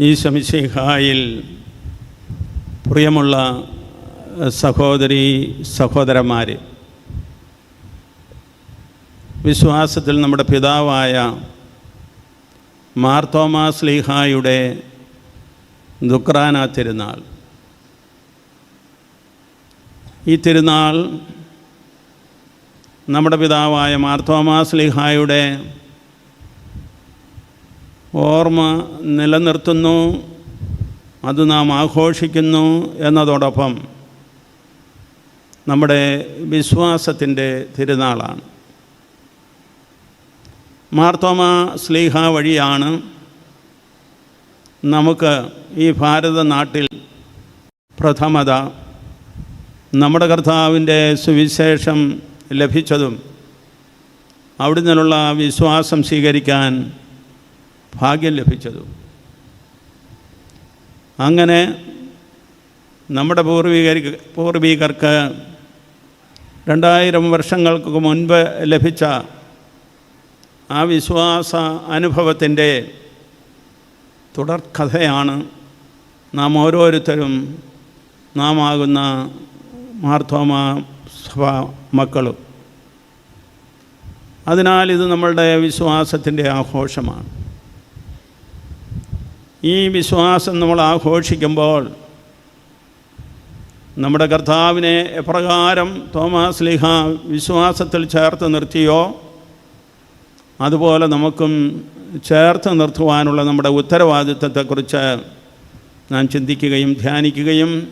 ഈ ശമിശിഹായിൽ പ്രിയമുള്ള സഹോദരി സഹോദരന്മാർ വിശ്വാസത്തിൽ നമ്മുടെ പിതാവായ മാർത്തോമാ സ്ലീഹായുടെ ദുക്രാന തിരുനാൾ. ഈ തിരുനാൾ നമ്മുടെ പിതാവായ മാർത്തോമാ സ്ലീഹായുടെ ഓർമ്മ നിലനിർത്തുന്നു അത് നാം ആഘോഷിക്കുന്നു എന്നതോടൊപ്പം നമ്മുടെ വിശ്വാസത്തിന്റെ തിരുനാളാണ്. മാർത്തോമ സ്ലീഹ വഴിയാണ് നമുക്ക് ഈ ഭാരതനാട്ടിൽ പ്രഥമത. നമ്മുടെ കർത്താവിന്റെ സുവിശേഷം ലഭിച്ചതും അവിടുന്നുള്ള വിശ്വാസം സ്വീകരിക്കാൻ ഭാഗ്യം ലഭിച്ചതും. അങ്ങനെ നമ്മുടെ പൂർവികർക്ക് പൂർവികർക്ക് രണ്ടായിരം വർഷങ്ങൾക്ക് മുൻപ് ലഭിച്ച ആ വിശ്വാസ അനുഭവത്തിന്റെ തുടർക്കഥയാണ് നാം ഓരോരുത്തരും നാം ആകുന്ന മാർത്തോമ സഭ മക്കളും. അതിനാൽ ഇത് നമ്മളുടെ വിശ്വാസത്തിന്റെ ആഘോഷമാണ്. ഈ വിശ്വാസം നമ്മൾ ആഘോഷിക്കുമ്പോൾ നമ്മുടെ കർത്താവിനെ എപ്രകാരം തോമാസ് ലിഹ വിശ്വാസത്തിൽ ചേർത്ത് നിർത്തിയോ അതുപോലെ നമുക്കും ചേർത്ത് നിർത്തുവാനുള്ള നമ്മുടെ ഉത്തരവാദിത്വത്തെക്കുറിച്ച് നാം ചിന്തിക്കുകയും ധ്യാനിക്കുകയും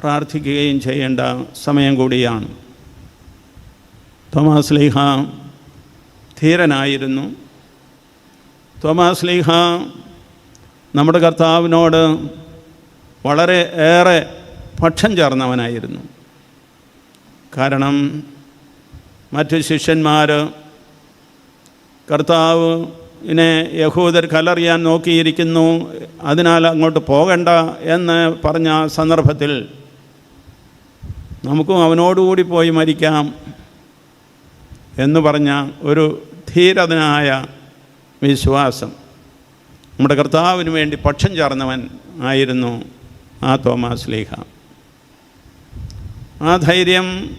പ്രാർത്ഥിക്കുകയും ചെയ്യേണ്ട സമയം കൂടിയാണ്. തോമാസ് ലീഹ ധീരനായിരുന്നു. തോമാസ് ലീഹ നമ്മുടെ കർത്താവിനോട് വളരെ ഏറെ പക്ഷം ചേർന്നവനായിരുന്നു. കാരണം മറ്റു ശിഷ്യന്മാർ കർത്താവ് ഇനെ യഹൂദർ കലറിയാൻ നോക്കിയിരിക്കുന്നു അതിനാൽ അങ്ങോട്ട് പോകണ്ട എന്ന് പറഞ്ഞ സന്ദർഭത്തിൽ നമുക്കും അവനോടുകൂടി പോയി മരിക്കാം എന്ന് പറഞ്ഞ ഒരു ധീരതനായ വിശ്വാസം. നമ്മുടെ കർത്താവിന് വേണ്ടി പക്ഷം ചേർന്നവൻ ആയിരുന്നു ആ തോമാസ് ലീഹ. ആ ധൈര്യം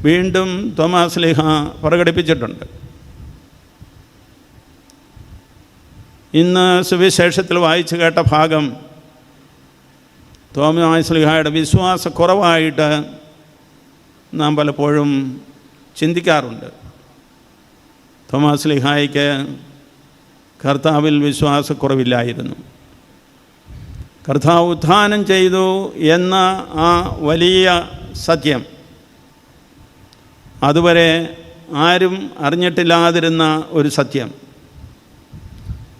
വീണ്ടും തോമാസ് ലീഹ പ്രകടിപ്പിച്ചിട്ടുണ്ട്. ഇന്ന് സുവിശേഷത്തിൽ വായിച്ചു കേട്ട ഭാഗം തോമാസ് ലീഹയുടെ വിശ്വാസക്കുറവായിട്ട് നാം പലപ്പോഴും ചിന്തിക്കാറുണ്ട്. തോമാസ് ലിഹായിക്ക് കർത്താവിൽ വിശ്വാസക്കുറവില്ലായിരുന്നു. കർത്താവ് ഉത്ഥാനം ചെയ്തു എന്ന ആ വലിയ സത്യം. അതുവരെ ആരും അറിഞ്ഞിട്ടില്ലാതിരുന്ന ഒരു സത്യം.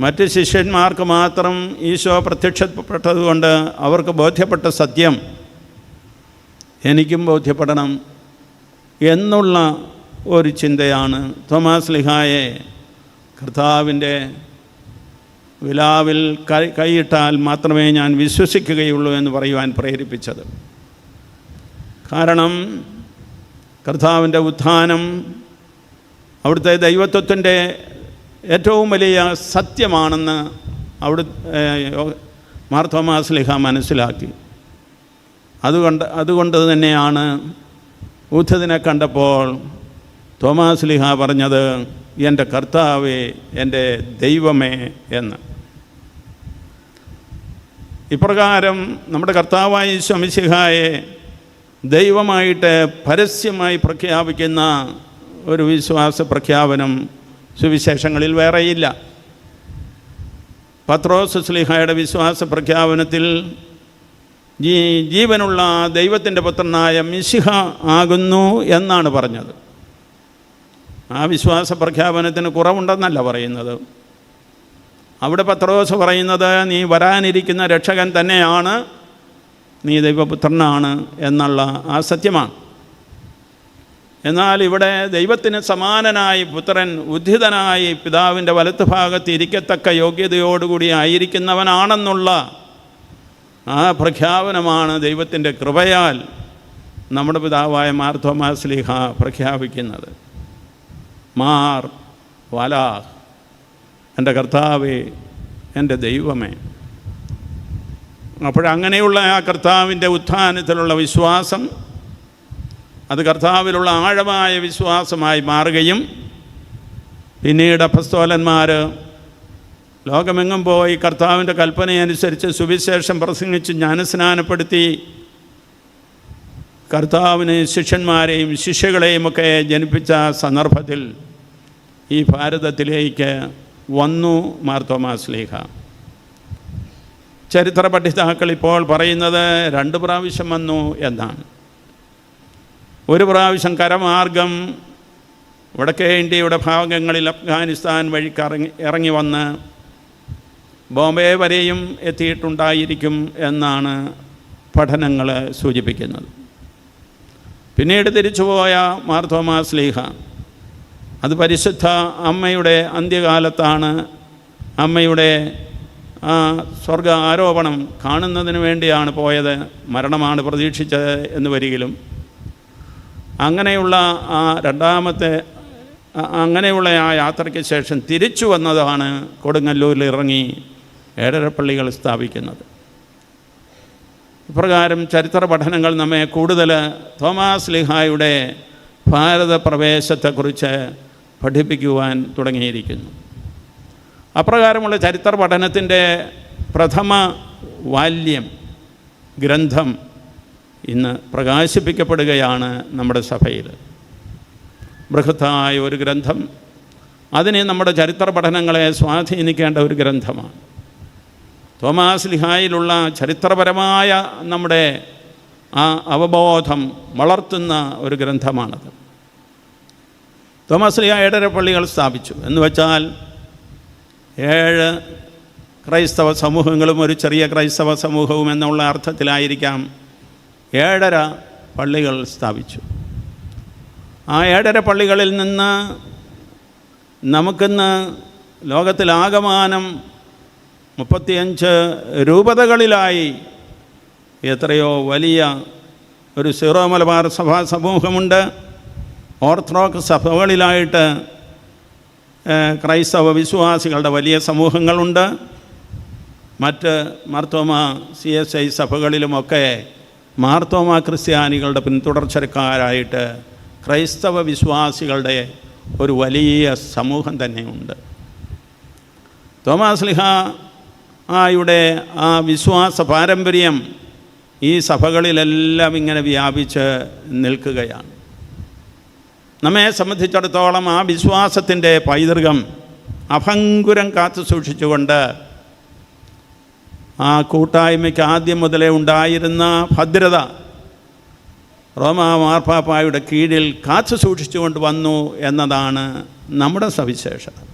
മറ്റ് ശിഷ്യന്മാർക്ക് മാത്രം ഈശോ പ്രത്യക്ഷപ്പെട്ടതുകൊണ്ട് അവർക്ക് ബോധ്യപ്പെട്ട സത്യം എനിക്കും ബോധ്യപ്പെടണം എന്നുള്ള ഒരു ചിന്തയാണ് തോമാസ് ലിഹായെ കർത്താവിന്റെ വിലാവിൽ കൈ കൈയിട്ടാൽ മാത്രമേ ഞാൻ വിശ്വസിക്കുകയുള്ളൂ എന്ന് പറയുവാൻ പ്രേരിപ്പിച്ചത്. കാരണം കർത്താവിന്റെ ഉത്ഥാനം അവിടുത്തെ ദൈവത്വത്തിന്റെ ഏറ്റവും വലിയ സത്യമാണെന്ന് അവിടെ മാർത്തോമാസ്ലിഹ മനസ്സിലാക്കി. അതുകൊണ്ട് അതുകൊണ്ട് തന്നെയാണ് ഉദ്ധതിനെ കണ്ടപ്പോൾ തോമാസ് ലിഹ പറഞ്ഞത് എന്റെ കർത്താവേ എന്റെ ദൈവമേ എന്ന്. ഇപ്രകാരം നമ്മുടെ കർത്താവായ ശമിശിഹായെ ദൈവമായിട്ട് പരസ്യമായി പ്രഖ്യാപിക്കുന്ന ഒരു വിശ്വാസ പ്രഖ്യാപനം സുവിശേഷങ്ങളിൽ വേറെയില്ല. പത്രോസ് സ്ലിഹയുടെ വിശ്വാസ പ്രഖ്യാപനത്തിൽ ജീവനുള്ള ദൈവത്തിന്റെ പുത്രനായ മിശിഹ ആകുന്നു എന്നാണ് പറഞ്ഞത്. ആ വിശ്വാസ പ്രഖ്യാപനത്തിന് കുറവുണ്ടെന്നല്ല പറയുന്നത്. അവിടെ പത്രോസ് പറയുന്നത് നീ വരാനിരിക്കുന്ന രക്ഷകൻ തന്നെയാണ് നീ ദൈവപുത്രനാണ് എന്നുള്ള ആ സത്യമാണ്. എന്നാൽ ഇവിടെ ദൈവത്തിന് സമാനനായി പുത്രൻ ഉദ്ധിതനായി പിതാവിന്റെ വലത്ത് ഭാഗത്ത് ഇരിക്കത്തക്ക യോഗ്യതയോടുകൂടി ആയിരിക്കുന്നവനാണെന്നുള്ള ആ പ്രഖ്യാപനമാണ് ദൈവത്തിന്റെ കൃപയാൽ നമ്മുടെ പിതാവായ മാർ തോമാസ് ലീഹ പ്രഖ്യാപിക്കുന്നത്. മാർ വലാ എന്റെ കർത്താവേ എന്റെ ദൈവമേ. അപ്പോഴങ്ങനെയുള്ള ആ കർത്താവിന്റെ ഉത്ഥാനത്തിലുള്ള വിശ്വാസം അത് കർത്താവിലുള്ള ആഴമായ വിശ്വാസമായി മാറുകയും പിന്നീട് അപസ്തോലന്മാർ ലോകമെങ്ങും പോയി കർത്താവിന്റെ കൽപ്പനയനുസരിച്ച് സുവിശേഷം പ്രസംഗിച്ച് ജ്ഞാനസ്നാനപ്പെടുത്തി കർത്താവിന് ശിഷ്യന്മാരെയും ശിഷ്യകളെയും ഒക്കെ ജനിപ്പിച്ച സന്ദർഭത്തിൽ ഈ ഭാരതത്തിലേക്ക് വന്നു മാർത്തോമാസ്ലീഹ ചരിത്ര പഠിതാക്കൾ ഇപ്പോൾ പറയുന്നത് രണ്ട് പ്രാവശ്യം വന്നു എന്നാണ്. ഒരു പ്രാവശ്യം കരമാർഗം വടക്കേ ഇന്ത്യയുടെ ഭാഗങ്ങളിൽ അഫ്ഗാനിസ്ഥാൻ വഴി ഇറങ്ങി വന്ന് ബോംബെ വരെയും എത്തിയിട്ടുണ്ടായിരിക്കും എന്നാണ് പഠനങ്ങൾ സൂചിപ്പിക്കുന്നത്. പിന്നീട് തിരിച്ചുപോയ മാർത്തോമാ സ്ലീഹ അത് പരിശുദ്ധ അമ്മയുടെ അന്ത്യകാലത്താണ് അമ്മയുടെ ആ സ്വർഗ ആരോപണം കാണുന്നതിന് വേണ്ടിയാണ് പോയത് മരണമാണ് പ്രതീക്ഷിച്ചത് എന്ന് വരികിലും. അങ്ങനെയുള്ള ആ രണ്ടാമത്തെ അങ്ങനെയുള്ള ആ യാത്രയ്ക്ക് ശേഷം തിരിച്ചു വന്നതാണ് കൊടുങ്ങല്ലൂരിൽ ഇറങ്ങി ഏഴരപ്പള്ളികൾ സ്ഥാപിക്കുന്നത്. ഇപ്രകാരം ചരിത്ര പഠനങ്ങൾ നമ്മെ കൂടുതൽ തോമാസ് ലിഹായുടെ ഭാരത പ്രവേശത്തെക്കുറിച്ച് പഠിപ്പിക്കുവാൻ തുടങ്ങിയിരിക്കുന്നു. അപ്രകാരമുള്ള ചരിത്ര പഠനത്തിന്റെ പ്രഥമ വാല്യം ഗ്രന്ഥം ഇന്ന് പ്രകാശിപ്പിക്കപ്പെടുകയാണ് നമ്മുടെ സഭയിൽ. ബൃഹത്തായ ഒരു ഗ്രന്ഥം അതിനെ നമ്മുടെ ചരിത്ര പഠനങ്ങളെ സ്വാധീനിക്കേണ്ട ഒരു ഗ്രന്ഥമാണ്. തോമാസ് ലിഹായിലുള്ള ചരിത്രപരമായ നമ്മുടെ ആ അവബോധം വളർത്തുന്ന ഒരു ഗ്രന്ഥമാണത്. തോമസ് ലിയ ഏഴര പള്ളികൾ സ്ഥാപിച്ചു. എന്ന് വെച്ചാൽ ഏഴ് ക്രൈസ്തവ സമൂഹങ്ങളും ഒരു ചെറിയ ക്രൈസ്തവ സമൂഹവും എന്നുള്ള അർത്ഥത്തിലായിരിക്കാം ഏഴര പള്ളികൾ സ്ഥാപിച്ചു. ആ ഏഴര പള്ളികളിൽ നിന്ന് നമുക്കിന്ന് ലോകത്തിലാകമാനം മുപ്പത്തിയഞ്ച് രൂപതകളിലായി എത്രയോ വലിയ ഒരു സിറോ മലബാർ സഭാ സമൂഹമുണ്ട്. ഓർത്തഡോക്സ് സഭകളിലായിട്ട് ക്രൈസ്തവ വിശ്വാസികളുടെ വലിയ സമൂഹങ്ങളുണ്ട്. മറ്റ് മാർത്തോമ സി എസ് ഐ സഭകളിലുമൊക്കെ മാർത്തോമ ക്രിസ്ത്യാനികളുടെ പിന്തുടർച്ചക്കാരായിട്ട് ക്രൈസ്തവ വിശ്വാസികളുടെ ഒരു വലിയ സമൂഹം തന്നെയുണ്ട്. തോമാസ് ലിഹ ആയുടെ ആ വിശ്വാസ പാരമ്പര്യം ഈ സഭകളിലെല്ലാം ഇങ്ങനെ വ്യാപിച്ച് നിൽക്കുകയാണ്. നമ്മെ സംബന്ധിച്ചിടത്തോളം ആ വിശ്വാസത്തിന്റെ പൈതൃകം അഭങ്കുരം കാത്തു സൂക്ഷിച്ചുകൊണ്ട് ആ കൂട്ടായ്മയ്ക്ക് ആദ്യം മുതലേ ഉണ്ടായിരുന്ന ഭദ്രത റോമാ മാർപ്പാപ്പായുടെ കീഴിൽ കാത്തു സൂക്ഷിച്ചുകൊണ്ട് വന്നു എന്നതാണ് നമ്മുടെ സവിശേഷത.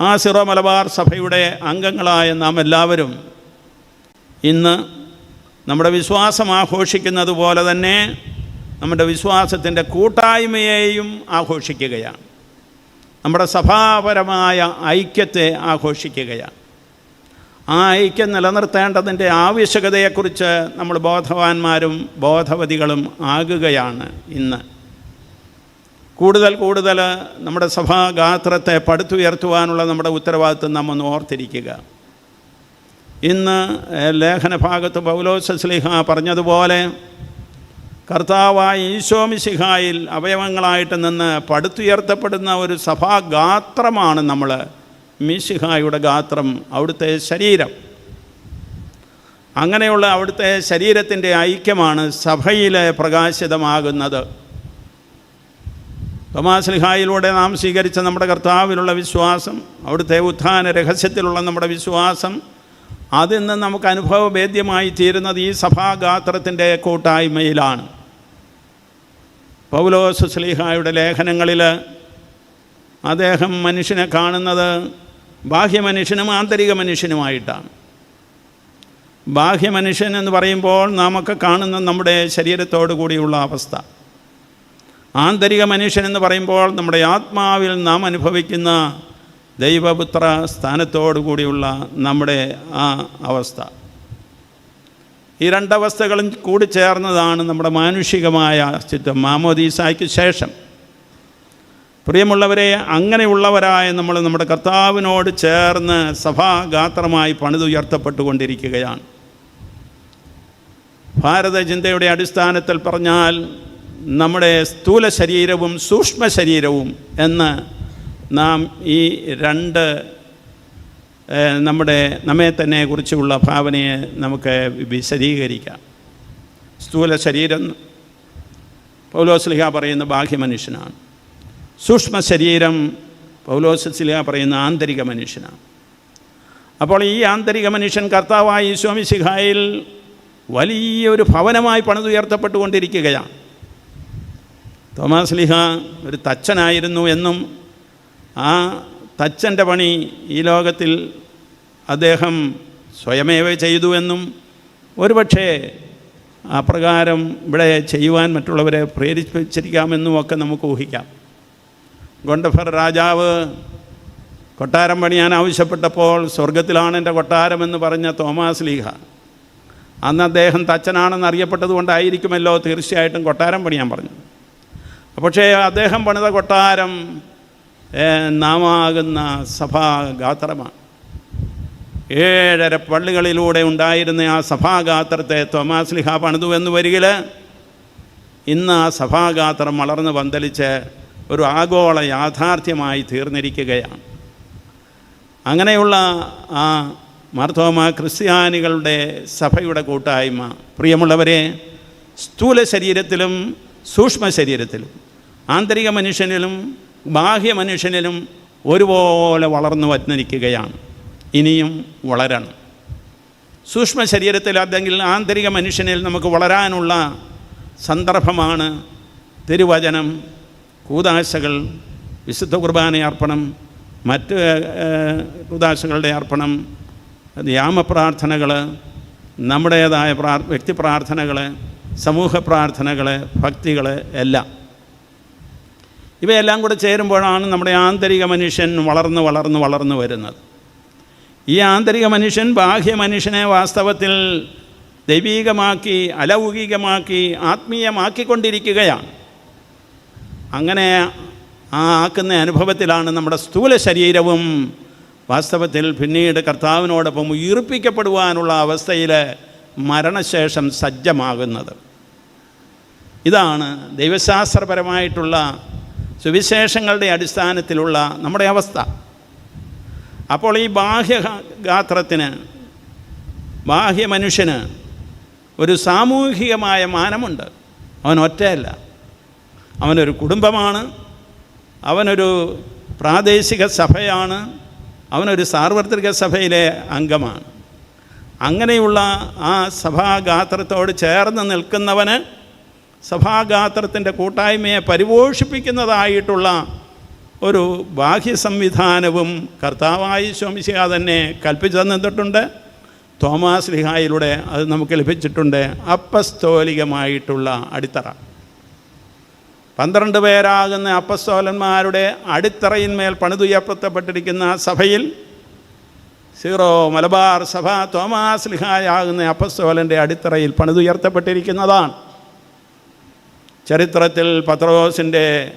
ആ സിറോ മലബാർ സഭയുടെ അംഗങ്ങളായ നാം എല്ലാവരും ഇന്ന് നമ്മുടെ വിശ്വാസം ആഘോഷിക്കുന്നത് പോലെ തന്നെ നമ്മുടെ വിശ്വാസത്തിന്റെ കൂട്ടായ്മയെയും ആഘോഷിക്കുകയാണ്. നമ്മുടെ സഭാപരമായ ഐക്യത്തെ ആഘോഷിക്കുകയാണ്. ആ ഐക്യം നിലനിർത്തേണ്ടതിന്റെ ആവശ്യകതയെക്കുറിച്ച് നമ്മൾ ബോധവാന്മാരും ബോധവതികളും ആകുകയാണ് ഇന്ന്. കൂടുതൽ കൂടുതൽ നമ്മുടെ സഭാഗാത്രത്തെ പടുത്തുയർത്തുവാനുള്ള നമ്മുടെ ഉത്തരവാദിത്വം നാം ഒന്ന് ഓർത്തിരിക്കുക. ഇന്ന് ലേഖന ഭാഗത്ത് പൗലോസ്ലിഹ പറഞ്ഞതുപോലെ കർത്താവായ ഈശോമിശിഹായിൽ അവയവങ്ങളായിട്ട് നിന്ന് പടുത്തുയർത്തപ്പെടുന്ന ഒരു സഭാഗാത്രമാണ് നമ്മൾ മിശിഹായുടെ ഗാത്രം അവിടുത്തെ ശരീരം. അങ്ങനെയുള്ള അവിടുത്തെ ശരീരത്തിന്റെ ഐക്യമാണ് സഭയിലെ പ്രകാശിതമാകുന്നത്. തോമാസ്ലിഹായിലൂടെ നാം സ്വീകരിച്ച നമ്മുടെ കർത്താവിലുള്ള വിശ്വാസം അവിടുത്തെ ഉത്ഥാന രഹസ്യത്തിലുള്ള നമ്മുടെ വിശ്വാസം അതിന്ന് നമുക്ക് അനുഭവവേദ്യമായി തീരുന്നത് ഈ സഭാഗാത്രത്തിന്റെ കൂട്ടായ്മയിലാണ്. പൗലോസ് സ്ലീഹായുടെ ലേഖനങ്ങളിൽ അദ്ദേഹം മനുഷ്യനെ കാണുന്നത് ബാഹ്യമനുഷ്യനും ആന്തരിക മനുഷ്യനുമായിട്ടാണ്. ബാഹ്യമനുഷ്യൻ എന്ന് പറയുമ്പോൾ നമുക്ക് കാണുന്ന നമ്മുടെ ശരീരത്തോടു കൂടിയുള്ള അവസ്ഥ. ആന്തരിക മനുഷ്യൻ എന്ന് പറയുമ്പോൾ നമ്മുടെ ആത്മാവിൽ നാം അനുഭവിക്കുന്ന ദൈവപുത്ര സ്ഥാനത്തോടു കൂടിയുള്ള നമ്മുടെ ആ അവസ്ഥ. ഈ രണ്ടവസ്ഥകളും കൂടി ചേർന്നതാണ് നമ്മുടെ മാനുഷികമായ അസ്തിത്വം. മാമോദീസായ്ക്ക് ശേഷം. പ്രിയമുള്ളവരെ അങ്ങനെയുള്ളവരായ നമ്മൾ നമ്മുടെ കർത്താവിനോട് ചേർന്ന് സഭാഗാത്രമായി പണിതുയർത്തപ്പെട്ടുകൊണ്ടിരിക്കുകയാണ്. ഭാരത ചിന്തയുടെ അടിസ്ഥാനത്തിൽ പറഞ്ഞാൽ നമ്മുടെ സ്ഥൂല ശരീരവും സൂക്ഷ്മ ശരീരവും എന്ന് നാം ഈ രണ്ട് നമ്മുടെ നമ്മെ തന്നെ കുറിച്ചുള്ള ഭാവനയെ നമുക്ക് വിശദീകരിക്കാം. സ്ഥൂല ശരീരം പൗലോസ്ലിഹ പറയുന്ന ബാഹ്യ മനുഷ്യനാണ്. സൂക്ഷ്മ ശരീരം പൗലോസ്ലിഹ പറയുന്ന ആന്തരിക മനുഷ്യനാണ്. അപ്പോൾ ഈ ആന്തരിക മനുഷ്യൻ കർത്താവായ ഈശോമിശിഹായിൽ വലിയൊരു ഭവനമായി പണിതുയർത്തപ്പെട്ടുകൊണ്ടിരിക്കുകയാണ്. തോമാസ് ലിഹ ഒരു തച്ചനായിരുന്നു എന്നും ആ തച്ചന്റെ പണി ഈ ലോകത്തിൽ അദ്ദേഹം സ്വയമേവ ചെയ്തു എന്നും ഒരുപക്ഷേ അപ്രകാരം ഇവിടെ ചെയ്യുവാൻ മറ്റുള്ളവരെ പ്രേരിപ്പിച്ചിരിക്കാമെന്നും ഒക്കെ നമുക്ക് ഊഹിക്കാം. ഗൊണ്ടഫർ രാജാവ് കൊട്ടാരം പണിയാൻ ആവശ്യപ്പെട്ടപ്പോൾ സ്വർഗത്തിലാണ് എന്റെ കൊട്ടാരമെന്ന് പറഞ്ഞ തോമാസ് ലീഹ. അന്ന് അദ്ദേഹം തച്ചനാണെന്ന് അറിയപ്പെട്ടത് കൊണ്ടായിരിക്കുമല്ലോ തീർച്ചയായിട്ടും കൊട്ടാരം പണിയാൻ പറഞ്ഞു. പക്ഷേ അദ്ദേഹം പണിത കൊട്ടാരം നാമാകുന്ന സഭാഗാത്രമാണ്. ഏഴര പള്ളികളിലൂടെ ഉണ്ടായിരുന്ന ആ സഭാഗാത്രത്തെ തോമാസ് ലിഹ പണിതു എന്ന് വരികിൽ ഇന്ന് ആ സഭാഗാത്രം വളർന്ന് പന്തലിച്ച് ഒരു ആഗോള യാഥാർത്ഥ്യമായി തീർന്നിരിക്കുകയാണ്. അങ്ങനെയുള്ള ആ മാർത്തോമ ക്രിസ്ത്യാനികളുടെ സഭയുടെ കൂട്ടായ്മ പ്രിയമുള്ളവരെ സ്ഥൂല ശരീരത്തിലും സൂക്ഷ്മ ശരീരത്തിലും ആന്തരിക മനുഷ്യനിലും ബാഹ്യ മനുഷ്യനിലും ഒരുപോലെ വളർന്നു വന്നിരിക്കുകയാണ് ഇനിയും വളരണം. സൂക്ഷ്മ ശരീരത്തിൽ അല്ലെങ്കിൽ ആന്തരിക മനുഷ്യനിൽ നമുക്ക് വളരാനുള്ള സന്ദർഭമാണ് തിരുവചനം കൂതാശകൾ വിശുദ്ധ കുർബാന അർപ്പണം മറ്റ് കൂതാശകളുടെ അർപ്പണം യാമപ്രാർത്ഥനകൾ നമ്മുടേതായ പ്രാർ വ്യക്തി പ്രാർത്ഥനകൾ സമൂഹ പ്രാർത്ഥനകൾ ഭക്തികൾ എല്ലാം. ഇവയെല്ലാം കൂടെ ചേരുമ്പോഴാണ് നമ്മുടെ ആന്തരിക മനുഷ്യൻ വളർന്ന് വളർന്ന് വളർന്നു വരുന്നത്. ഈ ആന്തരിക മനുഷ്യൻ ബാഹ്യ മനുഷ്യനെ വാസ്തവത്തിൽ ദൈവീകമാക്കി അലൗകികമാക്കി ആത്മീയമാക്കിക്കൊണ്ടിരിക്കുകയാണ്. അങ്ങനെ ആ ആക്കുന്ന അനുഭവത്തിലാണ് നമ്മുടെ സ്ഥൂല ശരീരവും വാസ്തവത്തിൽ പിന്നീട് കർത്താവിനോടൊപ്പം ഉയർപ്പിക്കപ്പെടുവാനുള്ള അവസ്ഥയിൽ മരണശേഷം സജ്ജമാകുന്നത്. ഇതാണ് ദൈവശാസ്ത്രപരമായിട്ടുള്ള സുവിശേഷങ്ങളുടെ അടിസ്ഥാനത്തിലുള്ള നമ്മുടെ അവസ്ഥ. അപ്പോൾ ഈ ബാഹ്യ ഗാത്രത്തിന് ബാഹ്യ മനുഷ്യന് ഒരു സാമൂഹികമായ മാനമുണ്ട്. അവൻ ഒറ്റയല്ല. അവനൊരു കുടുംബമാണ്. അവനൊരു പ്രാദേശിക സഭയാണ്. അവനൊരു സാർവത്രിക സഭയിലെ അംഗമാണ്. അങ്ങനെയുള്ള ആ സഭാഗാത്രത്തോട് ചേർന്ന് നിൽക്കുന്നവന് സഭാഗാത്രത്തിന്റെ കൂട്ടായ്മയെ പരിപോഷിപ്പിക്കുന്നതായിട്ടുള്ള ഒരു ബാഹ്യ സംവിധാനവും കർത്താവായി ശോമിശിക തന്നെ കൽപ്പിച്ചു തന്നിട്ടുണ്ട്. തോമാസ് ലിഹായിലൂടെ അത് നമുക്ക് ലഭിച്ചിട്ടുണ്ട്. അപ്പസ്തോലികമായിട്ടുള്ള അടിത്തറ. പന്ത്രണ്ട് പേരാകുന്ന അപ്പസ്തോലന്മാരുടെ അടിത്തറയിന്മേൽ പണിതുയർത്തപ്പെട്ടിരിക്കുന്ന സഭയിൽ സീറോ മലബാർ സഭ തോമാസ് ലിഹായാകുന്ന അപ്പസ്തോലന്റെ അടിത്തറയിൽ പണിതുയർത്തപ്പെട്ടിരിക്കുന്നതാണ്. ചരിത്രത്തിൽ പത്രോസിന്റെ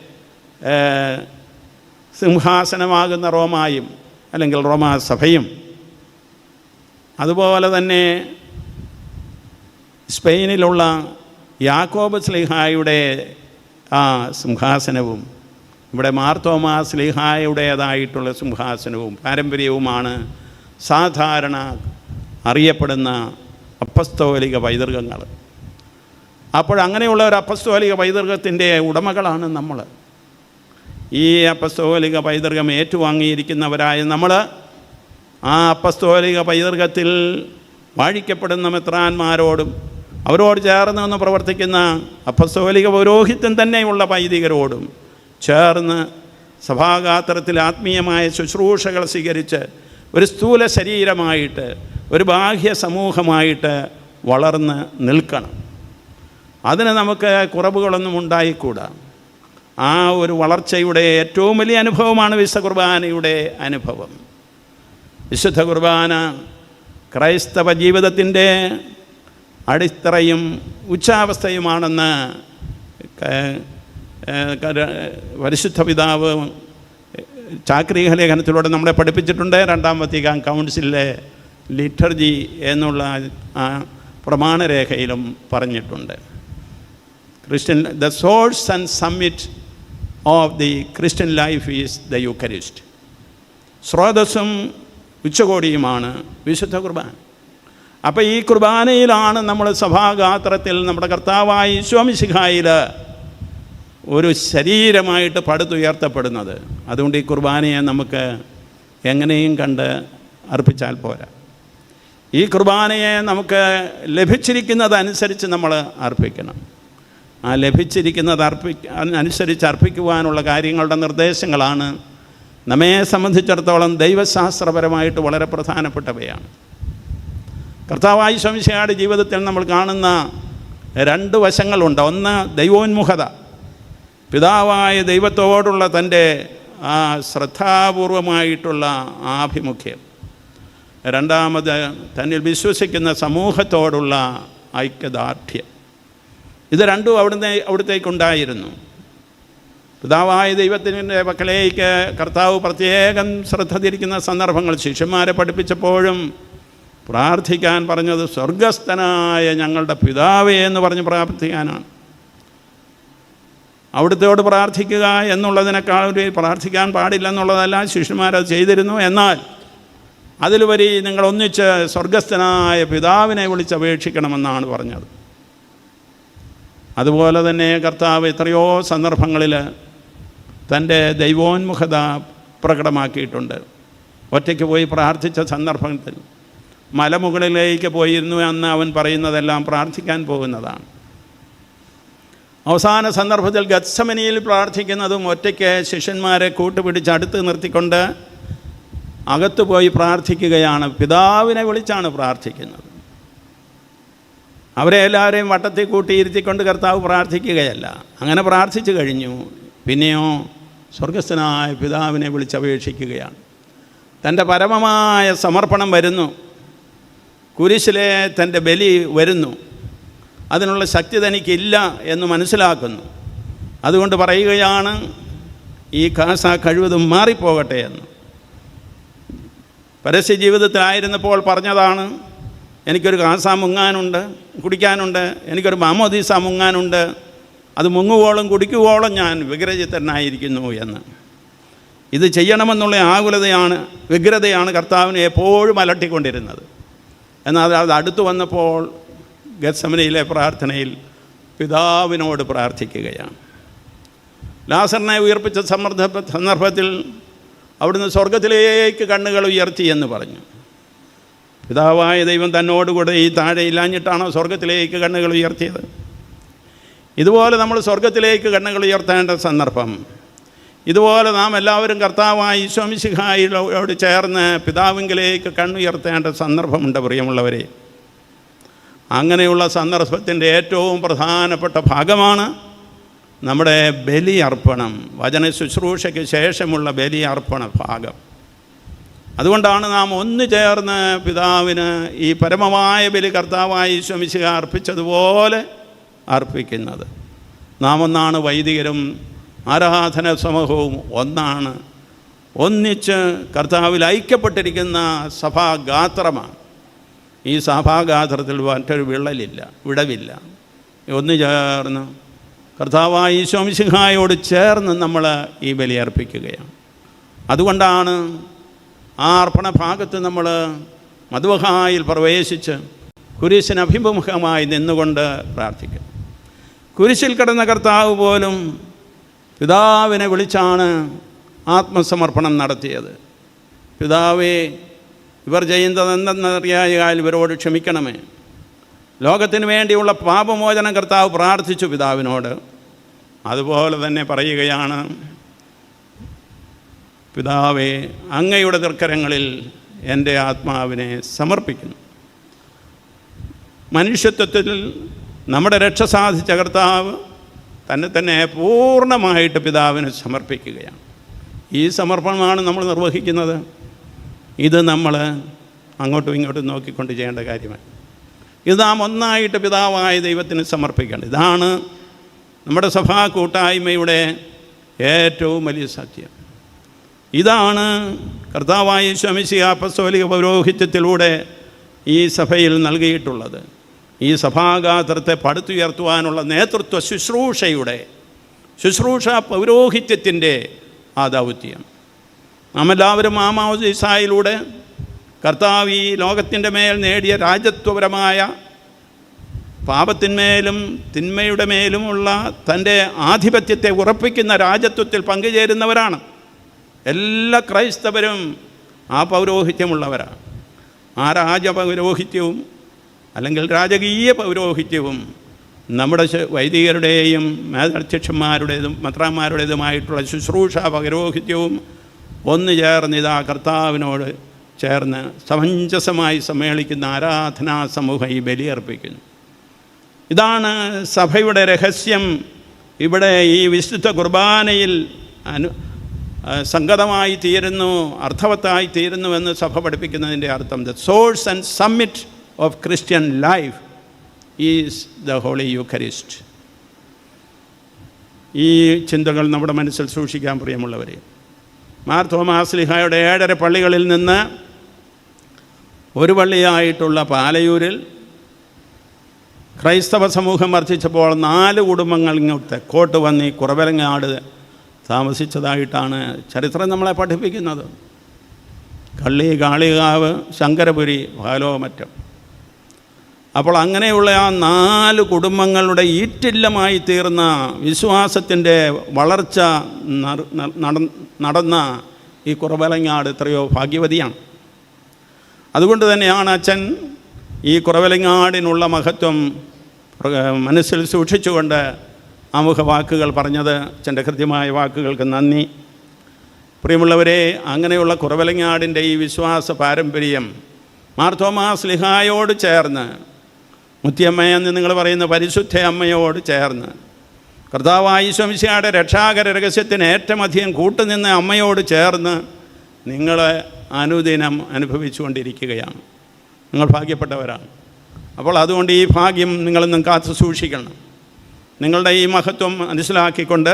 സിംഹാസനമാകുന്ന റോമായും അല്ലെങ്കിൽ റോമാ സഭയും. അതുപോലെ തന്നെ സ്പെയിനിലുള്ള യാക്കോബ് സ്ലിഹായുടെ ആ സിംഹാസനവും ഇവിടെ മാർത്തോമാ സ്ലിഹായുടേതായിട്ടുള്ള സിംഹാസനവും പാരമ്പര്യവുമാണ് സാധാരണ അറിയപ്പെടുന്ന അപ്പസ്തോലിക പൈതൃകങ്ങൾ. അപ്പോൾ അങ്ങനെയുള്ള ഒരു അപ്പസ്തോലിക പൈതൃകത്തിന്റെ ഉടമകളാണ് നമ്മൾ. ഈ അപ്പസ്തോലിക പൈതൃകം ഏറ്റുവാങ്ങിയിരിക്കുന്നവരായ നമ്മൾ ആ അപ്പസ്തോലിക പൈതൃകത്തിൽ വാഴിക്കപ്പെടുന്ന മെത്രാന്മാരോടും അവരോട് ചേർന്ന് നിന്ന് പ്രവർത്തിക്കുന്ന അപ്പസ്തോലിക പൗരോഹിത്യം തന്നെയുള്ള വൈദികരോടും ചേർന്ന് സഭാഗാത്രത്തിൽ ആത്മീയമായ ശുശ്രൂഷകൾ സ്വീകരിച്ച് ഒരു സ്ഥൂല ശരീരമായിട്ട് ഒരു ബാഹ്യ സമൂഹമായിട്ട് വളർന്ന് നിൽക്കണം. അതിന് നമുക്ക് കുറവുകളൊന്നും ഉണ്ടായിക്കൂടാ. ആ ഒരു വളർച്ചയുടെ ഏറ്റവും വലിയ അനുഭവമാണ് വിശുദ്ധ കുർബാനയുടെ അനുഭവം. വിശുദ്ധ കുർബാന ക്രൈസ്തവ ജീവിതത്തിന്റെ അടിത്തറയും ഉച്ചാവസ്ഥയുമാണെന്ന് പരിശുദ്ധ പിതാവ് ചാക്രിക ലേഖനത്തിലൂടെ നമ്മളെ പഠിപ്പിച്ചിട്ടുണ്ട്. രണ്ടാം വത്തിക്കാൻ കൗൺസിലിലെ ലിറ്റർജി എന്നുള്ള ആ പ്രമാണരേഖയിലും പറഞ്ഞിട്ടുണ്ട്. Christian the source and summit of the Christian life is the Eucharist സ്രോതസ്സും ഉച്ചകോടിയുമാണ് വിശുദ്ധ കുർബാന. അപ്പോൾ ഈ കുർബാനയിലാണ് നമ്മൾ സഭാഗാത്രത്തിൽ നമ്മുടെ കർത്താവായി സ്വാമിശിഖായിൽ ഒരു ശരീരമായിട്ട് പടുത്തുയർത്തപ്പെടുന്നത്. അതുകൊണ്ട് ഈ കുർബാനയെ നമുക്ക് എങ്ങനെയും കണ്ട് അർപ്പിച്ചാൽ പോരാ. ഈ കുർബാനയെ നമുക്ക് ലഭിച്ചിരിക്കുന്നതനുസരിച്ച് നമ്മൾ അർപ്പിക്കണം. ആ ലഭിച്ചിരിക്കുന്നത് അർപ്പി അനുസരിച്ച് അർപ്പിക്കുവാനുള്ള കാര്യങ്ങളുടെ നിർദ്ദേശങ്ങളാണ്. നമ്മെ സംബന്ധിച്ചിടത്തോളം ദൈവശാസ്ത്രപരമായിട്ട് വളരെ പ്രധാനപ്പെട്ടവയാണ്. കർത്താവായി ശംശയുടെ ജീവിതത്തിൽ നമ്മൾ കാണുന്ന രണ്ട് വശങ്ങളുണ്ട്. ഒന്ന് ദൈവോന്മുഖത. പിതാവായ ദൈവത്തോടുള്ള തന്റെ ആ ശ്രദ്ധാപൂർവമായിട്ടുള്ള ആഭിമുഖ്യം. രണ്ടാമത് തന്നിൽ വിശ്വസിക്കുന്ന സമൂഹത്തോടുള്ള ഐക്യദാർഢ്യം. ഇത് രണ്ടും അവിടുന്ന് അവിടത്തേക്കുണ്ടായിരുന്നു. പിതാവായ ദൈവത്തിന്റെ മക്കളേക്ക് കർത്താവ് പ്രത്യേകം ശ്രദ്ധ തിരിക്കുന്ന സന്ദർഭങ്ങൾ ശിഷ്യന്മാരെ പഠിപ്പിച്ചപ്പോഴും പ്രാർത്ഥിക്കാൻ പറഞ്ഞത് സ്വർഗസ്ഥനായ ഞങ്ങളുടെ പിതാവേ എന്ന് പറഞ്ഞ് പ്രാർത്ഥിക്കാനാണ്. അവിടുത്തോട് പ്രാർത്ഥിക്കുക എന്നുള്ളതിനേക്കാൾ ഒരു പ്രാർത്ഥിക്കാൻ പാടില്ലെന്നുള്ളതല്ല ശിഷ്യന്മാരത് ചെയ്തിരുന്നു. എന്നാൽ അതിലുപരി നിങ്ങൾ ഒന്നിച്ച് സ്വർഗസ്ഥനായ പിതാവിനെ വിളിച്ചപേക്ഷിക്കണമെന്നാണ് പറഞ്ഞത്. അതുപോലെ തന്നെ കർത്താവ് എത്രയോ സന്ദർഭങ്ങളിൽ തന്റെ ദൈവോന്മുഖത പ്രകടമാക്കിയിട്ടുണ്ട്. ഒറ്റയ്ക്ക് പോയി പ്രാർത്ഥിച്ച സന്ദർഭത്തിൽ മലമുകളിലേക്ക് പോയിരുന്നു എന്ന് അവൻ പറയുന്നതെല്ലാം പ്രാർത്ഥിക്കാൻ പോകുന്നതാണ്. അവസാന സന്ദർഭത്തിൽ ഗത്സമനിയിൽ പ്രാർത്ഥിക്കുന്നതും ഒറ്റയ്ക്ക് ശിഷ്യന്മാരെ കൂട്ടുപിടിച്ച് അടുത്ത് നിർത്തിക്കൊണ്ട് അകത്തുപോയി പ്രാർത്ഥിക്കുകയാണ്. പിതാവിനെ വിളിച്ചാണ് പ്രാർത്ഥിക്കുന്നത്. അവരെ എല്ലാവരെയും വട്ടത്തിൽ കൂട്ടിയിരുത്തിക്കൊണ്ട് കർത്താവ് പ്രാർത്ഥിക്കുകയല്ല. അങ്ങനെ പ്രാർത്ഥിച്ചു കഴിഞ്ഞു. പിന്നെയോ സ്വർഗസ്ഥനായ പിതാവിനെ വിളിച്ചപേക്ഷിക്കുകയാണ് തന്റെ പരമമായ സമർപ്പണം വരുന്നു. കുരിശിലെ തന്റെ ബലി വരുന്നു. അതിനുള്ള ശക്തി തനിക്കില്ല എന്ന് മനസ്സിലാക്കുന്നു. അതുകൊണ്ട് പറയുകയാണ് ഈ കാസ കഴിവതും മാറിപ്പോകട്ടെ എന്ന്. പരസ്യ ജീവിതത്തിലായിരുന്നപ്പോൾ പറഞ്ഞതാണ് എനിക്കൊരു കാസ മുങ്ങാനുണ്ട് കുടിക്കാനുണ്ട് എനിക്കൊരു മാമോദീസ മുങ്ങാനുണ്ട് അത് മുങ്ങുവോളം കുടിക്കുവോളം ഞാൻ വിഗ്രചിത്തനായിരിക്കുന്നു എന്ന്. ഇത് ചെയ്യണമെന്നുള്ള ആകുലതയാണ് വിഗ്രതയാണ് കർത്താവിനെ എപ്പോഴും അലട്ടിക്കൊണ്ടിരുന്നത്. എന്നാൽ അത് അടുത്തു വന്നപ്പോൾ ഗത്സമനയിലെ പ്രാർത്ഥനയിൽ പിതാവിനോട് പ്രാർത്ഥിക്കുകയാണ്. ലാസറിനെ ഉയർപ്പിച്ച സമ്മർദ്ദ സന്ദർഭത്തിൽ അവിടുന്ന് സ്വർഗത്തിലേക്ക് കണ്ണുകൾ ഉയർത്തി എന്ന് പറഞ്ഞു. പിതാവായ ദൈവം തന്നോടുകൂടെ ഈ താഴെ ഇല്ലാഞ്ഞിട്ടാണോ സ്വർഗത്തിലേക്ക് കണ്ണുകൾ ഉയർത്തിയത്? ഇതുപോലെ നമ്മൾ സ്വർഗത്തിലേക്ക് കണ്ണുകൾ ഉയർത്തേണ്ട സന്ദർഭം. ഇതുപോലെ നാം എല്ലാവരും കർത്താവായി ഈശോമിശിഹായിലോട് ചേർന്ന് പിതാവിങ്കിലേക്ക് കണ്ണുയർത്തേണ്ട സന്ദർഭമുണ്ട് പ്രിയമുള്ളവരെ. അങ്ങനെയുള്ള സന്ദർഭത്തിന്റെ ഏറ്റവും പ്രധാനപ്പെട്ട ഭാഗമാണ് നമ്മുടെ ബലി അർപ്പണം വചന ശുശ്രൂഷയ്ക്ക് ശേഷമുള്ള ബലി അർപ്പണ ഭാഗം. അതുകൊണ്ടാണ് നാം ഒന്ന് ചേർന്ന് പിതാവിന് ഈ പരമമായ ബലി കർത്താവായി ശ്രമിച്ചുക അർപ്പിച്ചതുപോലെ അർപ്പിക്കുന്നത്. നാം ഒന്നാണ് വൈദികരും ആരാധന സമൂഹവും ഒന്നാണ്. ഒന്നിച്ച് കർത്താവിൽ ഐക്യപ്പെട്ടിരിക്കുന്ന സഭാഗാത്രമാണ്. ഈ സഭാഗാത്രത്തിൽ മറ്റൊരു വിള്ളലില്ല വിടവില്ല. ഒന്ന് ചേർന്ന് കർത്താവായ ഈശോമിശിഹായോട് ചേർന്ന് നമ്മൾ ഈ ബലി അർപ്പിക്കുകയാണ്. അതുകൊണ്ടാണ് ആ അർപ്പണ ഭാഗത്ത് നമ്മൾ മധുവഹായിൽ പ്രവേശിച്ച് കുരിശിന് അഭിമുഖമായി നിന്നുകൊണ്ട് പ്രാർത്ഥിക്കും. കുരിശിൽ കിടന്ന കർത്താവ് പോലും പിതാവിനെ വിളിച്ചാണ് ആത്മസമർപ്പണം നടത്തിയത്. പിതാവേ ഇവർ ചെയ്യുന്നത് എന്തെന്നറിയായാൽ ഇവരോട് ക്ഷമിക്കണമേ. ലോകത്തിന് വേണ്ടിയുള്ള പാപമോചനം കർത്താവ് പ്രാർത്ഥിച്ചു പിതാവിനോട്. അതുപോലെ തന്നെ പറയുകയാണ് പിതാവേ അങ്ങയുടെ തൃക്കരങ്ങളിൽ എന്റെ ആത്മാവിനെ സമർപ്പിക്കുന്നു. മനുഷ്യത്വത്തിൽ നമ്മുടെ രക്ഷ സാധിച്ച കർത്താവ് തന്നെ തന്നെ പൂർണമായിട്ട് പിതാവിന് സമർപ്പിക്കുകയാണ്. ഈ സമർപ്പണമാണ് നമ്മൾ നിർവഹിക്കുന്നത്. ഇത് നമ്മൾ അങ്ങോട്ടും ഇങ്ങോട്ടും നോക്കിക്കൊണ്ട് ചെയ്യേണ്ട കാര്യമാണ്. ഇത് നാം ഒന്നായിട്ട് പിതാവായ ദൈവത്തിന് സമർപ്പിക്കണം. ഇതാണ് നമ്മുടെ സഭാ കൂട്ടായ്മയുടെ ഏറ്റവും വലിയ സത്യം. ഇതാണ് കർത്താവായ ശമിശിയ അപ്പസ്തോലിക പൗരോഹിത്യത്തിലൂടെ ഈ സഭയിൽ നൽകിയിട്ടുള്ളത്. ഈ സഭാഗാത്രത്തെ പടുത്തുയർത്തുവാനുള്ള നേതൃത്വ ശുശ്രൂഷയുടെ ശുശ്രൂഷ പൗരോഹിത്യത്തിന്റെ ആ ദൗത്യം നാമെല്ലാവരും മാമാവസായിലൂടെ കർത്താവ് ഈ ലോകത്തിന്റെ മേൽ നേടിയ രാജ്യത്വപരമായ പാപത്തിന്മേലും തിന്മയുടെ മേലുമുള്ള തന്റെ ആധിപത്യത്തെ ഉറപ്പിക്കുന്ന രാജ്യത്വത്തിൽ പങ്കുചേരുന്നവരാണ്. എല്ലാ ക്രൈസ്തവരും ആ പൗരോഹിത്യമുള്ളവരാണ് ആ രാജപൗരോഹിത്യവും അല്ലെങ്കിൽ രാജകീയ പൗരോഹിത്യവും നമ്മുടെ വൈദികരുടെയും മേധാധ്യക്ഷന്മാരുടേതും മത്രാന്മാരുടേതുമായിട്ടുള്ള ശുശ്രൂഷ പൗരോഹിത്യവും ഒന്ന് ചേർന്ന് ഇതാ കർത്താവിനോട് ചേർന്ന് സമഞ്ജസമായി സമ്മേളിക്കുന്ന ആരാധനാ സമൂഹം ഈ ബലിയർപ്പിക്കുന്നു. ഇതാണ് സഭയുടെ രഹസ്യം. ഇവിടെ ഈ വിശുദ്ധ കുർബാനയിൽ അനു സംഗതമായി തീരുന്നു അർത്ഥവത്തായി തീരുന്നുവെന്ന് സഭ പഠിപ്പിക്കുന്നതിന്റെ അർത്ഥം the source and summit of Christian life is the holy Eucharist ഈ ചിന്തകൾ നമ്മുടെ മനസ്സിൽ സൂക്ഷിക്കാൻ പ്രിയമുള്ളവരെ മാർ തോമാസ്ലിഹായുടെ ഏഴര പള്ളികളിൽ നിന്ന് ഒരു പള്ളിയായിട്ടുള്ള പാലയൂരിൽ ക്രൈസ്തവ സമൂഹം വർദ്ധിച്ചപ്പോൾ നാല് കുടുംബങ്ങൾ ഇങ്ങോട്ട് കോട്ട് വന്നി ഈ കുറവലങ്ങാട് താമസിച്ചതായിട്ടാണ് ചരിത്രം നമ്മളെ പഠിപ്പിക്കുന്നത്. കള്ളി കാളികാവ് ശങ്കരപുരി ഭാലോമറ്റം. അപ്പോൾ അങ്ങനെയുള്ള ആ നാല് കുടുംബങ്ങളുടെ ഈറ്റില്ലമായി തീർന്ന വിശ്വാസത്തിന്റെ വളർച്ച നട- നട- നടന്ന ഈ കുറവലങ്ങാട് എത്രയോ ഭാഗ്യവതിയാണ്. അതുകൊണ്ട് തന്നെയാണ് അച്ഛൻ ഈ കുറവലങ്ങാടിനുള്ള മഹത്വം മനസ്സിൽ സൂക്ഷിച്ചുകൊണ്ട് ആമുഖ വാക്കുകൾ പറഞ്ഞത് ചെന്റെ കൃത്യമായ വാക്കുകൾക്ക് നന്ദി. പ്രിയമുള്ളവരെ അങ്ങനെയുള്ള കുറവലങ്ങാടിന്റെ ഈ വിശ്വാസ പാരമ്പര്യം മാർത്തോമാ സ്ലിഹായോട് ചേർന്ന് മുത്തിയമ്മയെന്ന് നിങ്ങൾ പറയുന്ന പരിശുദ്ധ അമ്മയോട് ചേർന്ന് കർത്താവായി ശംശയുടെ രക്ഷാകര രഹസ്യത്തിന് ഏറ്റവും അധികം കൂട്ടുനിന്ന അമ്മയോട് ചേർന്ന് നിങ്ങൾ അനുദിനം അനുഭവിച്ചുകൊണ്ടിരിക്കുകയാണ്. നിങ്ങൾ ഭാഗ്യപ്പെട്ടവരാണ്. അപ്പോൾ അതുകൊണ്ട് ഈ ഭാഗ്യം നിങ്ങളൊന്നും കാത്തു സൂക്ഷിക്കണം നിങ്ങളുടെ ഈ മഹത്വം മനസ്സിലാക്കിക്കൊണ്ട്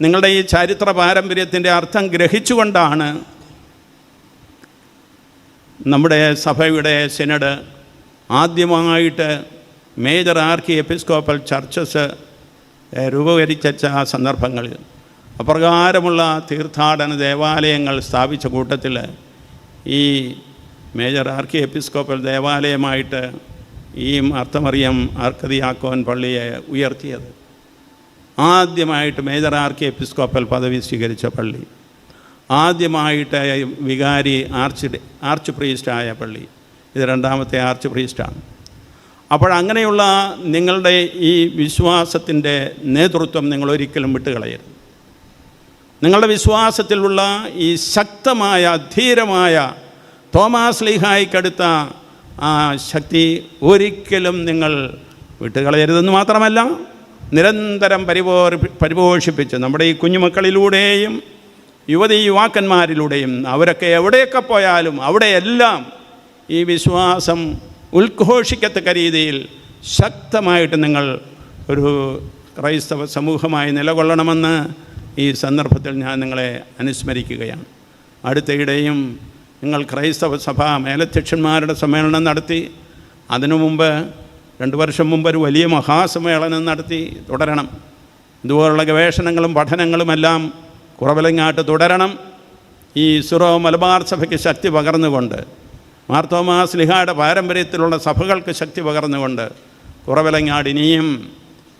നിങ്ങളുടെ ഈ ചരിത്ര പാരമ്പര്യത്തിന്റെ അർത്ഥം ഗ്രഹിച്ചുകൊണ്ടാണ് നമ്മുടെ സഭയുടെ സിനഡ് ആദ്യമായിട്ട് മേജർ ആർക്കി എപ്പിസ്കോപ്പൽ ചർച്ചസ് രൂപീകരിച്ച സന്ദർഭങ്ങളിൽ അപ്രകാരമുള്ള തീർത്ഥാടന ദേവാലയങ്ങൾ സ്ഥാപിച്ച കൂട്ടത്തിൽ ഈ മേജർ ആർക്കി എപ്പിസ്കോപ്പൽ ദേവാലയമായിട്ട് ഈ അർത്ഥമറിയം ആർക്കതിയാക്കോൻ പള്ളിയെ ഉയർത്തിയത്. ആദ്യമായിട്ട് മേജർ ആർക്കി എപ്പിസ്കോപ്പൽ പദവി സ്വീകരിച്ച പള്ളി. ആദ്യമായിട്ട് വികാരി ആർച്ച് ആർച്ച് പ്രീസ്റ്റായ പള്ളി. ഇത് രണ്ടാമത്തെ ആർച്ച് പ്രീസ്റ്റാണ്. അപ്പോഴങ്ങനെയുള്ള നിങ്ങളുടെ ഈ വിശ്വാസത്തിന്റെ നേതൃത്വം നിങ്ങൾ ഒരിക്കലും വിട്ടുകളയരുത്. നിങ്ങളുടെ വിശ്വാസത്തിലുള്ള ഈ ശക്തമായ ധീരമായ തോമാസ് ലീഹായിക്കടുത്ത ആ ശക്തി ഒരിക്കലും നിങ്ങൾ വിട്ടുകളയരുതെന്ന് മാത്രമല്ല നിരന്തരം പരിപോർ പരിപോഷിപ്പിച്ച് നമ്മുടെ ഈ കുഞ്ഞുമക്കളിലൂടെയും യുവതി യുവാക്കന്മാരിലൂടെയും അവരൊക്കെ എവിടെയൊക്കെ പോയാലും അവിടെയെല്ലാം ഈ വിശ്വാസം ഉദ്ഘോഷിക്കത്തക്ക രീതിയിൽ ശക്തമായിട്ട് നിങ്ങൾ ഒരു ക്രൈസ്തവ സമൂഹമായി നിലകൊള്ളണമെന്ന് ഈ സന്ദർഭത്തിൽ ഞാൻ നിങ്ങളെ അനുസ്മരിക്കുകയാണ്. അടുത്തയിടെയും നിങ്ങൾ ക്രൈസ്തവ സഭ മേലധ്യക്ഷന്മാരുടെ സമ്മേളനം നടത്തി അതിനു മുമ്പ് രണ്ട് വർഷം മുമ്പ് ഒരു വലിയ മഹാസമ്മേളനം നടത്തി തുടരണം. ഇതുപോലുള്ള ഗവേഷണങ്ങളും പഠനങ്ങളുമെല്ലാം കുറവിലങ്ങാട്ട് തുടരണം. ഈ സുറോ മലബാർ സഭയ്ക്ക് ശക്തി പകർന്നുകൊണ്ട് മാർത്തോമാ സ്ലിഹയുടെ പാരമ്പര്യത്തിലുള്ള സഭകൾക്ക് ശക്തി പകർന്നുകൊണ്ട് കുറവിലങ്ങാട് ഇനിയും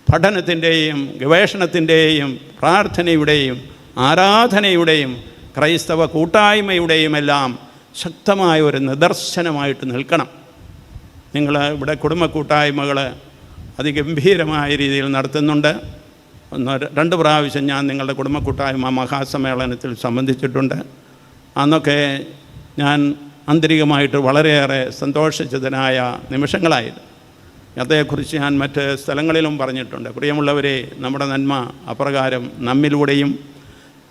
പഠനത്തിന്റെയും ഗവേഷണത്തിന്റെയും പ്രാർത്ഥനയുടെയും ആരാധനയുടെയും ക്രൈസ്തവ കൂട്ടായ്മയുടെയും എല്ലാം ശക്തമായ ഒരു നിദർശനമായിട്ട് നിൽക്കണം. നിങ്ങൾ ഇവിടെ കുടുംബ കൂട്ടായ്മകൾ അതിഗംഭീരമായ രീതിയിൽ നടത്തുന്നുണ്ട്. ഒന്ന് രണ്ട് പ്രാവശ്യം ഞാൻ നിങ്ങളുടെ കുടുംബ കൂട്ടായ്മ മഹാസമ്മേളനത്തിൽ സംബന്ധിച്ചിട്ടുണ്ട്. അന്നൊക്കെ ഞാൻ ആന്തരികമായിട്ട് വളരെയേറെ സന്തോഷിച്ചതിനായ നിമിഷങ്ങളായിരുന്നു. അതേക്കുറിച്ച് ഞാൻ മറ്റ് സ്ഥലങ്ങളിലും പറഞ്ഞിട്ടുണ്ട്. പ്രിയമുള്ളവരെ നമ്മുടെ നന്മ അപ്രകാരം നമ്മിലൂടെയും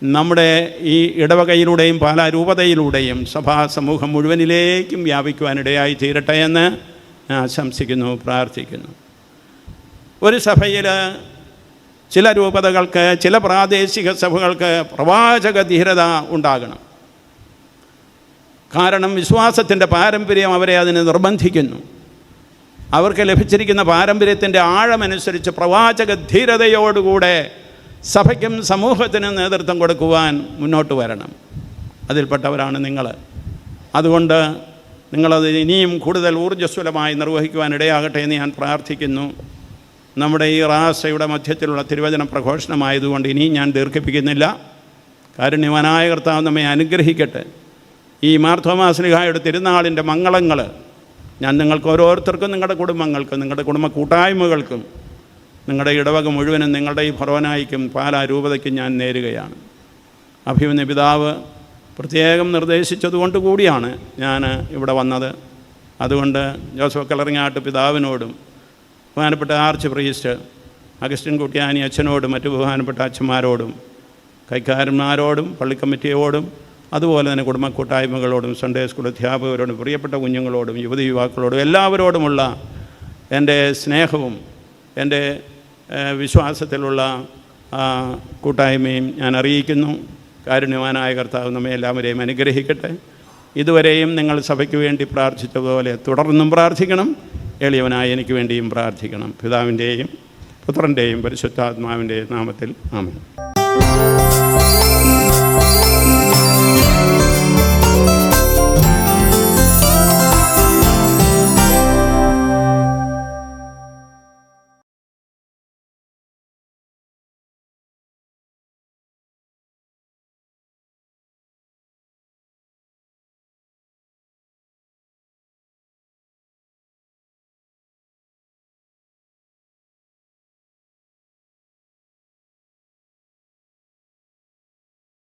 നമ്മുടെ ഈ ഇടവകയിലൂടെയും പാലാരൂപതയിലൂടെയും സഭാ സമൂഹം മുഴുവനിലേക്കും വ്യാപിക്കുവാനിടയായി തീരട്ടെ എന്ന് ആശംസിക്കുന്നു പ്രാർത്ഥിക്കുന്നു. ഒരു സഭയിൽ ചില രൂപതകൾക്ക് ചില പ്രാദേശിക സഭകൾക്ക് പ്രവാചക ധീരത ഉണ്ടാകണം. കാരണം വിശ്വാസത്തിന്റെ പാരമ്പര്യം അവരെ അതിനെ നിർബന്ധിക്കുന്നു. അവർക്ക് ലഭിച്ചിരിക്കുന്ന പാരമ്പര്യത്തിന്റെ ആഴമനുസരിച്ച് പ്രവാചക ധീരതയോടുകൂടെ സഭയ്ക്കും സമൂഹത്തിനും നേതൃത്വം കൊടുക്കുവാൻ മുന്നോട്ട് വരണം. അതിൽപ്പെട്ടവരാണ് നിങ്ങൾ അതുകൊണ്ട് നിങ്ങളത് ഇനിയും കൂടുതൽ ഊർജസ്വലമായി നിർവഹിക്കുവാൻ ഇടയാകട്ടെ എന്ന് ഞാൻ പ്രാർത്ഥിക്കുന്നു. നമ്മുടെ ഈ റാസയുടെ മധ്യത്തിലുള്ള തിരുവചന പ്രഘോഷണമായതുകൊണ്ട് ഇനിയും ഞാൻ ദീർഘിപ്പിക്കുന്നില്ല. കാരുണ്യവാനായ കർത്താവ് നമ്മെ അനുഗ്രഹിക്കട്ടെ. ഈ മാർത്തോമാസ്ലിഹായുടെ തിരുനാളിന്റെ മംഗളങ്ങൾ ഞാൻ നിങ്ങൾക്ക് ഓരോരുത്തർക്കും നിങ്ങളുടെ കുടുംബങ്ങൾക്കും നിങ്ങളുടെ കുടുംബ കൂട്ടായ്മകൾക്കും നിങ്ങളുടെ ഇടവക മുഴുവനും നിങ്ങളുടെ ഈ ഭർവനായിക്കും പാലാ രൂപതയ്ക്കും ഞാൻ നേരുകയാണ്. അഭിമന്യ പിതാവ് പ്രത്യേകം നിർദ്ദേശിച്ചതുകൊണ്ട് കൂടിയാണ് ഞാൻ ഇവിടെ വന്നത്. അതുകൊണ്ട് ജോസഫ് കളറിങ്ങാട്ട് പിതാവിനോടും ബഹുമാനപ്പെട്ട ആർച്ച് പ്രീസ്റ്റ് അഗസ്റ്റിൻ കുട്ടിയാനി അച്ഛനോടും മറ്റു ബഹുമാനപ്പെട്ട അച്ഛന്മാരോടും കൈക്കാരന്മാരോടും പള്ളിക്കമ്മിറ്റിയോടും അതുപോലെ തന്നെ കുടുംബ കൂട്ടായ്മകളോടും സൺഡേ സ്കൂൾ അധ്യാപകരോടും പ്രിയപ്പെട്ട കുഞ്ഞുങ്ങളോടും യുവതി യുവാക്കളോടും എല്ലാവരോടുമുള്ള എന്റെ സ്നേഹവും എന്റെ വിശ്വാസത്തിലുള്ള കൂട്ടായ്മയും ഞാൻ അറിയിക്കുന്നു. കാരുണ്യവാനായ കർത്താവ് നമ്മെ എല്ലാവരെയും അനുഗ്രഹിക്കട്ടെ. ഇതുവരെയും നിങ്ങൾ സഭയ്ക്ക് വേണ്ടി പ്രാർത്ഥിച്ചതുപോലെ തുടർന്നും പ്രാർത്ഥിക്കണം. എളിയവനായ എനിക്ക് വേണ്ടിയും പ്രാർത്ഥിക്കണം. പിതാവിന്റെയും പുത്രന്റെയും പരിശുദ്ധാത്മാവിന്റെയും നാമത്തിൽ. ആമേൻ.